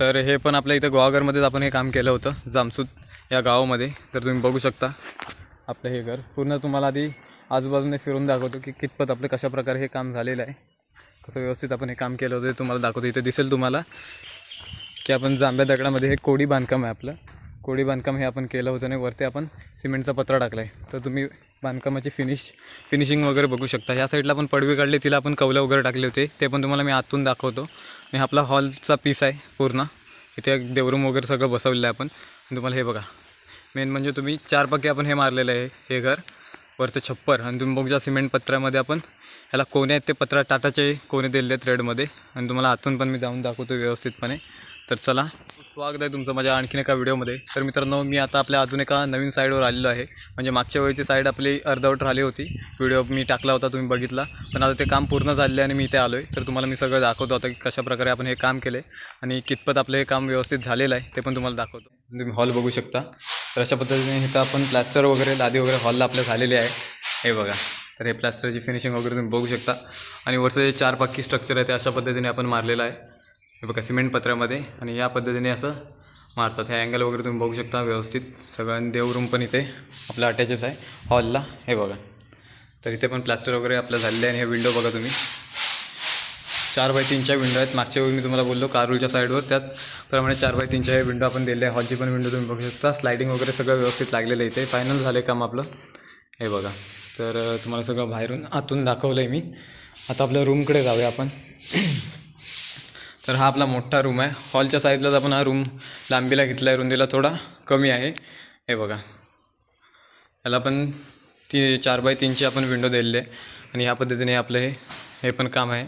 तर हे पण आपल्या इथं गोवाघरमध्येच आपण हे काम केलं होतं जामसूत या गावामध्ये. तर तुम्ही बघू शकता आपलं हे घर. पूर्ण तुम्हाला आधी आजूबाजूने फिरून दाखवतो की कितपत आपलं कशाप्रकारे हे काम झालेलं आहे. कसं व्यवस्थित आपण हे काम केलं होतं तुम्हाला दाखवतो. इथे दिसेल तुम्हाला की आपण जांभ्या दगडामध्ये हे कोडी बांधकाम आहे आपलं. कोडी बांधकाम हे आपण केलं होतं आणि वरती आपण सिमेंटचा पत्रा टाकला आहे तर तुम्ही बांधकामाची फिनिश फिनिशिंग वगैरे बघू शकता. ह्या साईडला पण पडवी काढले तिला आपण कवलं वगैरे टाकले होते. ते पण तुम्हाला मी आतून दाखवतो. आणि आपला हॉलचा पीस आहे पूर्ण. इथे एक देवरूम वगैरे सगळं बसवलेलं आहे आपण. तुम्हाला हे बघा. मेन म्हणजे तुम्ही चार पक्के आपण हे मारलेलं आहे हे घर. वरचं छप्पर. आणि तुम्ही बघू सिमेंट पत्रामध्ये आपण ह्याला कोणे आहेत ते पत्रा टाटाचे कोणे दिलेले आहेत रेडमध्ये आणि तुम्हाला आतून पण मी जाऊन दाखवतो व्यवस्थितपणे. तर चला स्वागत आहे तुमचं माझ्या आणखीन एका व्हिडिओमध्ये. तर मित्रांनो मी आता आपल्या अजून एका नवीन साईडवर आलेलो आहे. म्हणजे मागच्या वेळेची साईड आपली अर्धवट राहिली होती. व्हिडिओ मी टाकला होता तुम्ही बघितला. पण आता ते काम पूर्ण झाले आणि मी इथे आलो आहे तर तुम्हाला मी सगळं दाखवतो आता की कशाप्रकारे आपण हे काम केले आणि कितपत आपलं हे काम व्यवस्थित झालेलं आहे ते पण तुम्हाला दाखवतो. तुम्ही हॉल बघू शकता. तर अशा पद्धतीने इथं आपण प्लॅस्टर वगैरे लादी वगैरे हॉलला आपल्या झालेले आहे. हे बघा. तर हे प्लॅस्टरची फिनिशिंग वगैरे तुम्ही बघू शकता. आणि वरचं जे चार पाकी स्ट्रक्चर आहे ते अशा पद्धतीने आपण मारलेलं आहे. हे बघा सिमेंट पत्र्यामध्ये आणि या पद्धतीने असं मारतात. हे अँगल वगैरे तुम्ही बघू शकता व्यवस्थित. सगळं आणि देवरूम पण इथे आपलं अटॅचच आहे. हॉलला हे बघा. तर इथे पण प्लास्टर वगैरे आपलं झालेलं आहे आणि हे विंडो बघा तुम्ही. चार बाय तीनच्या विंडो आहेत. मागच्या वेळी मी तुम्हाला बोललो कारूलच्या साईडवर त्याचप्रमाणे चार बाय तीनच्या हे विंडो आपण दिले आहे. हॉलची पण विंडो तुम्ही बघू शकता. स्लायडिंग वगैरे सगळं व्यवस्थित लागलेलं इथे. फायनल झालं काम आपलं. हे बघा. तर तुम्हाला सगळं बाहेरून आतून दाखवलं आहे मी. आता आपल्या रूमकडे जाऊया आपण. तर हा आपला मोठा रूम आहे. हॉलच्या साईजलाच आपण हा रूम लांबीला घेतला आहे रुंदीला थोडा कमी आहे. हे बघा. याला पण ती चार बाय तीनची आपण विंडो दिलेली आहे. आणि ह्या पद्धतीने आपलं हे हे पण काम आहे.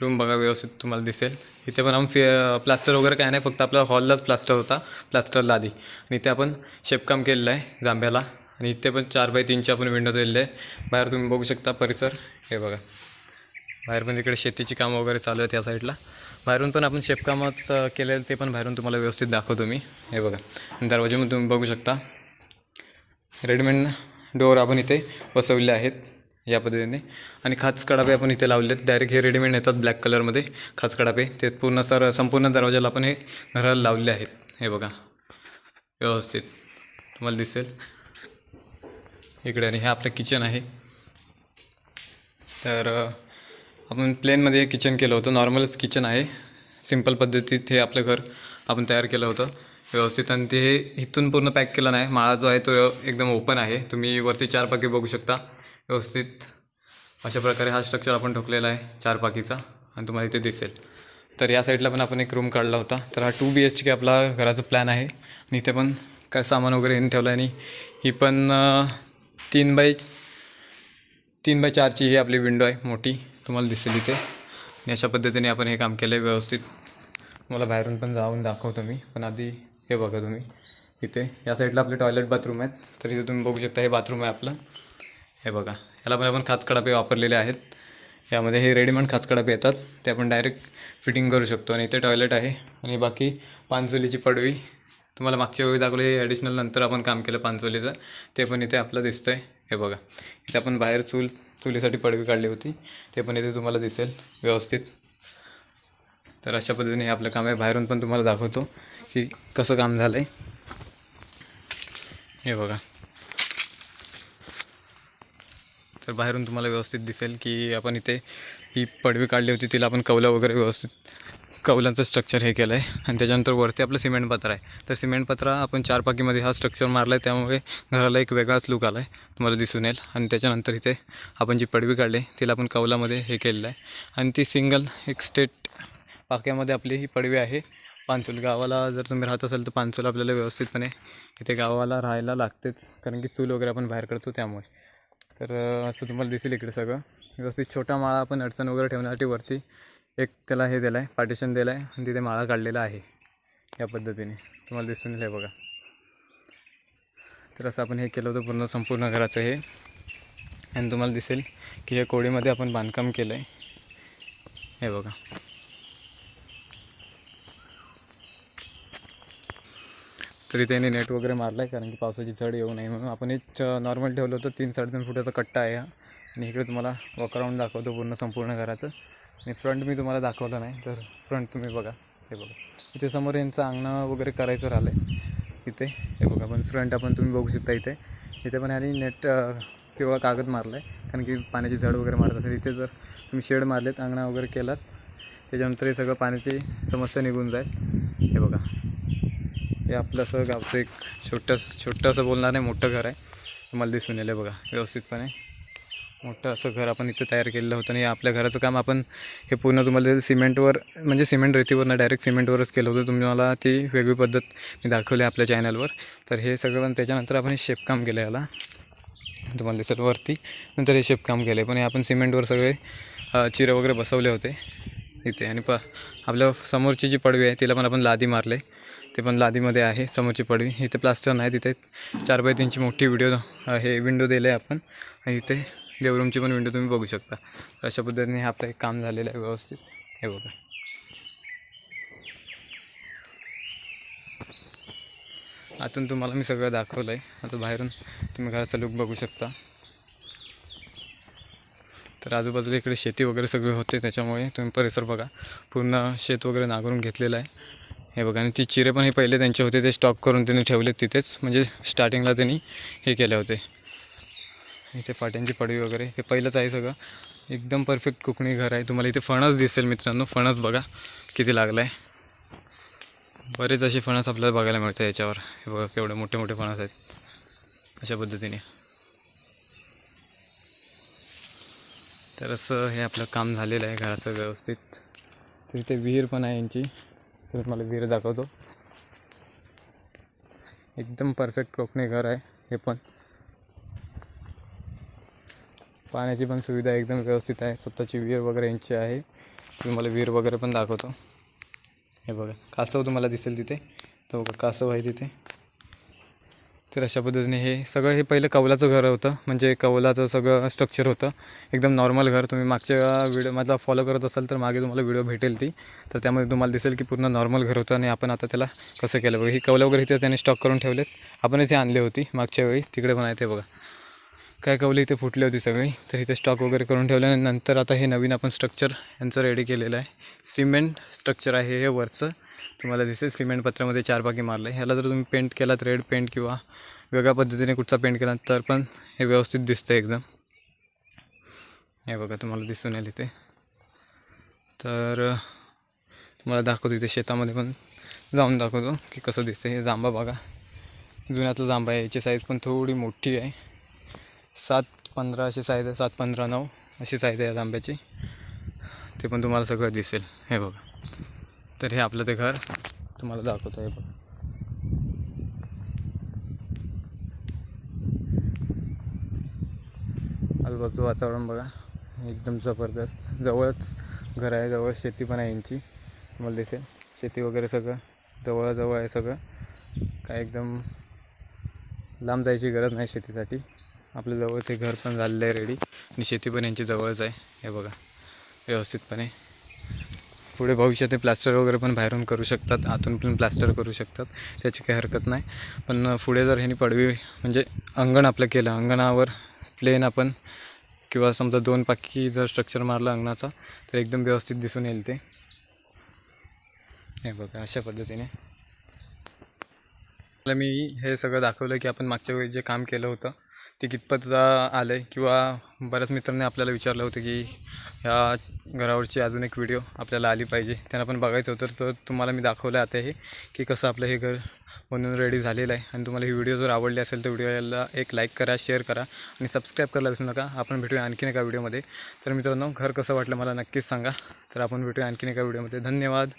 रूम बघा व्यवस्थित तुम्हाला दिसेल. इथे पण आपण फि प्लास्टर वगैरे काय नाही. फक्त आपला हॉललाच प्लास्टर होता. प्लास्टरला आधी. आणि इथे आपण शेपकाम केलेलं आहे जांभ्याला. आणि इथे पण चार बाय तीनची आपण विंडो दिलेली आहे. बाहेर तुम्ही बघू शकता परिसर. हे बघा. बाहेर पण इकडे शेतीची कामं वगैरे चालू आहेत या साईडला. बाहेरून पण आपण शेपकामच केलेलं ते पण बाहेरून तुम्हाला व्यवस्थित दाखवतो मी. हे बघा दरवाजेमध्ये तुम्ही बघू शकता. रेडिमेड डोअर आपण इथे बसवले आहेत या पद्धतीने. आणि खाच कडापे आपण इथे लावले आहेत. डायरेक्ट हे रेडीमेड येतात ब्लॅक कलरमध्ये खाच कडापे. ते पूर्ण सर संपूर्ण दरवाजाला आपण हे घराला लावले आहेत. हे बघा व्यवस्थित. तुम्हाला दिसेल. इकडे आणि हे आपलं किचन आहे. तर आपण प्लेनमध्ये किचन केलं होतं. नॉर्मलच किचन आहे. सिंपल पद्धतीत हे आपलं घर आपण तयार केलं होतं. व्यवस्थित आणि ते हे इथून पूर्ण पॅक केलं नाही. माळा जो आहे तो एकदम ओपन आहे. तुम्ही वरती चार पाकी बघू शकता. व्यवस्थित अशा प्रकारे हा स्ट्रक्चर आपण ठोकलेला आहे चार पाकीचा आणि तुम्हाला इथे दिसेल. तर या साईडला पण आपण एक रूम काढला होता. तर हा टू बी एच के आपला घराचा प्लॅन आहे. आणि इथे पण काय सामान वगैरे येऊन ठेवलं आहे आणि ही पण तीन बाय तीन बाय चारची ही आपली विंडो आहे मोठी. तुम्हाला दिसेल इथे. आणि अशा पद्धतीने आपण हे काम केलं आहे व्यवस्थित. मला बाहेरून पण जाऊन दाखवतो मी. पण आधी हे बघा तुम्ही. इथे या साईडला आपले टॉयलेट बाथरूम आहेत. तर इथे तुम्ही बघू शकता हे बाथरूम आहे आपलं. हे बघा. याला पण आपण खाचकडापे वापरलेले आहेत. यामध्ये हे रेडीमेड खाचकडापे येतात. ते आपण डायरेक्ट फिटिंग करू शकतो. आणि इथे टॉयलेट आहे. आणि बाकी पानचोलीची पडवी. तुम्हाला मागच्या वेळी दाखवले हे ॲडिशनल नंतर आपण काम केलं पानचोलीचं. ते पण इथे आपलं दिसतं आहे हे बघा. इथे आपण बाहेर चूल चुलीसाठी पडवी काढली होती. ते पण इथे तुम्हाला दिसेल व्यवस्थित. तर अशा पद्धतीने हे आपलं काम आहे. बाहेरून पण तुम्हाला दाखवतो की कसं काम झालं आहे हे बघा. तर बाहेरून तुम्हाला व्यवस्थित दिसेल की आपण इथे ही पडवी काढली होती. तिला आपण कवलं वगैरे व्यवस्थित कौलांचं स्ट्रक्चर हे केलं आहे आणि त्याच्यानंतर वरती आपलं सिमेंट पत्रा आहे. तर सिमेंट पत्रा आपण चार पाकीमध्ये हा स्ट्रक्चर मारला आहे त्यामुळे घराला एक वेगळाच लुक आला आहे तुम्हाला दिसून येईल. आणि त्याच्यानंतर इथे आपण जी पडवी काढली तिला आपण कौलामध्ये हे केलेलं आहे. आणि ती सिंगल एक स्टेट पाक्यामध्ये आपली ही पडवी आहे. पानचूल गावाला जर तुम्ही राहत असाल तर पानचूल आपल्याला व्यवस्थितपणे इथे गावाला राहायला लागतेच. कारण की चूल वगैरे आपण बाहेर करतो त्यामुळे. तर असं तुम्हाला दिसेल इकडे सगळं. व्यवस्थित छोटा माळा आपण अडचण वगैरे ठेवण्यासाठी वरती एक त्याला हे दिलं आहे पार्टिशन दिलं आहे आणि तिथे माळा काढलेला आहे या पद्धतीने. तुम्हाला दिसून येईल हे बघा. तर असं आपण हे केलं होतं पूर्ण संपूर्ण घराचं हे. आणि तुम्हाला दिसेल की हे कोळीमध्ये आपण बांधकाम केलं आहे हे बघा. तरी त्याने नेट वगैरे मारलं आहे कारण की पावसाची चढ येऊ नये म्हणून. आपण एक नॉर्मल ठेवलं होतं तीन साडेतीन फुटाचा कट्टा आहे हा. आणि इकडे तुम्हाला वॉकराऊंड दाखवतो पूर्ण संपूर्ण घराचं. आणि फ्रंट मी तुम्हाला दाखवलं नाही तर फ्रंट तुम्ही बघा. हे बघा. इथे समोर यांचं अंगणं वगैरे करायचं राहिलं आहे इथे. हे बघा पण फ्रंट आपण तुम्ही बघू शकता इथे. इथे पण आणि नेट किंवा कागद मारलं आहे कारण की पाण्याची झाड वगैरे मारत असेल. इथे जर तुम्ही शेड मारलेत अंगणा वगैरे केलात त्याच्यानंतर हे सगळं पाण्याची समस्या निघून जाईल. हे बघा. हे आपलं असं गावचं एक छोटंसं छोटंसं बोलणार नाही मोठं घर आहे. तुम्हाला दिसून येईल. बघा व्यवस्थितपणे. मोठं असं घर आपण इथं तयार केलेलं होतं आणि आपल्या घराचं काम आपण हे पूर्ण तुम्हाला सिमेंटवर म्हणजे सिमेंट रेतीवरनं डायरेक्ट सिमेंटवरच केलं होतं. तुम्हाला ती वेगळी पद्धत मी दाखवली आपल्या चॅनलवर तर हे सगळं पण त्याच्यानंतर आपण हे शेपकाम केलं याला. तुम्हाला दिसेल वरती. नंतर हे शेपकाम केलं आहे पण हे आपण सिमेंटवर सगळे चिरे वगैरे बसवले होते इथे. आणि प आपल्या समोरची जी पडवी आहे तिला पण आपण लादी मारले. ते पण लादीमध्ये आहे समोरची पडवी. इथे प्लास्टर नाही तिथे चार बाय तीनची मोठी व्हिडिओ हे विंडो दिले आपण. इथे देवरूमची पण विंडो तुम्ही बघू शकता. अशा पद्धतीने हे आपलं एक काम झालेलं आहे व्यवस्थित. हे बघा. आतून तुम्हाला मी सगळं दाखवलं आहे आता बाहेरून तुम्ही घराचा लुक बघू शकता. तर आजूबाजूला इकडे शेती वगैरे सगळे होते त्याच्यामुळे तुम्ही परिसर बघा. पूर्ण शेत वगैरे नांगरून घेतलेलं आहे. हे बघा आणि ती चिरे पण हे पहिले त्यांचे होते ते स्टॉक करून त्यांनी ठेवलेत तिथेच. म्हणजे स्टार्टिंगला त्यांनी हे केले होते. इथे पाट्यांची पडवी वगैरे हे पहिलंच आहे सगळं. एकदम परफेक्ट कोकणी घर आहे. तुम्हाला इथे फणस दिसेल मित्रांनो. फणस बघा किती लागला आहे बरेच असे फणस आपल्याला बघायला मिळतं याच्यावर. हे बघा केवढे मोठे मोठे फणस आहेत. अशा पद्धतीने. तर असं हे आपलं काम झालेलं आहे घराचं व्यवस्थित. तर इथे विहीर पण आहे यांची. तर तुम्हाला विहीर दाखवतो. एकदम परफेक्ट कोकणी घर आहे हे पण. पाण्याची पण सुविधा एकदम व्यवस्थित आहे. स्वतःची विहीर वगैरे यांची आहे. तुम्हाला विहीर वगैरे पण दाखवतो. हे बघा कासव तुम्हाला दिसेल तिथे. तो बघा कासव आहे तिथे. तर अशा पद्धतीने हे सगळं हे पहिलं कौलाचं घर होतं. म्हणजे कौलाचं सगळं स्ट्रक्चर होतं. एकदम नॉर्मल घर. तुम्ही मागच्या व्हिडिओ माझा फॉलो करत असाल तर मागे तुम्हाला व्हिडिओ भेटेल ती. तर त्यामध्ये तुम्हाला दिसेल की पूर्ण नॉर्मल घर होतं आणि आपण आता त्याला कसं केलं बघा. ही कौलं वगैरे इथे त्याने स्टॉक करून ठेवलेत. आपण इथे आणली होती मागच्या वेळी. तिकडे पण आहे ते बघा. काय कवली इथे फुटली होती सगळी? तर इथे स्टॉक वगैरे करून ठेवलं आणि नंतर आता हे नवीन आपण स्ट्रक्चर यांचं रेडी केलेलं आहे. सिमेंट स्ट्रक्चर आहे हे वरचं. तुम्हाला दिसेल सिमेंट पत्रामध्ये चार बाकी मारलं. आहे ह्याला जर तुम्ही पेंट केलात रेड पेंट किंवा वेगळ्या पद्धतीने कुठचा पेंट केला तर पण हे व्यवस्थित दिसतं एकदम. हे बघा तुम्हाला दिसून येईल इथे. तर तुम्हाला दाखवतो इथे शेतामध्ये पण. जाऊन दाखवतो की कसं दिसतं हे जांबा बघा. जुन्यातला जांबा आहे. याची साईज पण थोडी मोठी आहे. सात पंधरा अशी साईज आहे सात पंधरा नऊ अशी साईज आहे या ते पण तुम्हाला सगळं दिसेल. हे बघा. तर हे आपलं ते घर तुम्हाला दाखवतं हे बघा. आजूबाजूचं वातावरण बघा. एकदम जबरदस्त. जवळच घर आहे जवळ शेती पण आहे यांची. तुम्हाला दिसेल. शेती वगैरे सगळं. जवळजवळ आहे सगळं. काय एकदम लांब जायची गरज नाही शेतीसाठी. आपलं जवळच हे घर पण झालेलं आहे रेडी आणि शेती पण यांची जवळच आहे. हे बघा व्यवस्थितपणे. पुढे भविष्यात ते प्लास्टर वगैरे पण बाहेरून करू शकतात. आतून पण प्लास्टर करू शकतात. त्याची काही हरकत नाही. पण पुढे जर ह्यांनी पडवी म्हणजे अंगण आपलं केलं अंगणावर प्लेन आपण किंवा समजा दोन पाकी जर स्ट्रक्चर मारलं अंगणाचा तर एकदम व्यवस्थित दिसून येईल ते. हे बघा अशा पद्धतीने. मला मी हे सगळं दाखवलं की आपण मागच्या वेळी जे काम केलं होतं ते कितपत आलं आहे किंवा बऱ्याच मित्रांनी आपल्याला विचारलं होतं की ह्या घरावरची अजून एक व्हिडिओ आपल्याला आली पाहिजे. त्यांना पण बघायचं होतं. तर तुम्हाला मी दाखवलं आता हे की कसं आपलं हे घर बनवून रेडी झालेलं आहे. आणि तुम्हाला ही व्हिडिओ जर आवडली असेल तर व्हिडिओला एक लाईक करा शेअर करा आणि सबस्क्राईब करायला विसरू नका. आपण भेटूया आणखीन एका व्हिडिओमध्ये तर मित्रांनो घर कसं वाटलं मला नक्कीच सांगा. तर आपण भेटूया आणखीन एका व्हिडिओमध्ये धन्यवाद.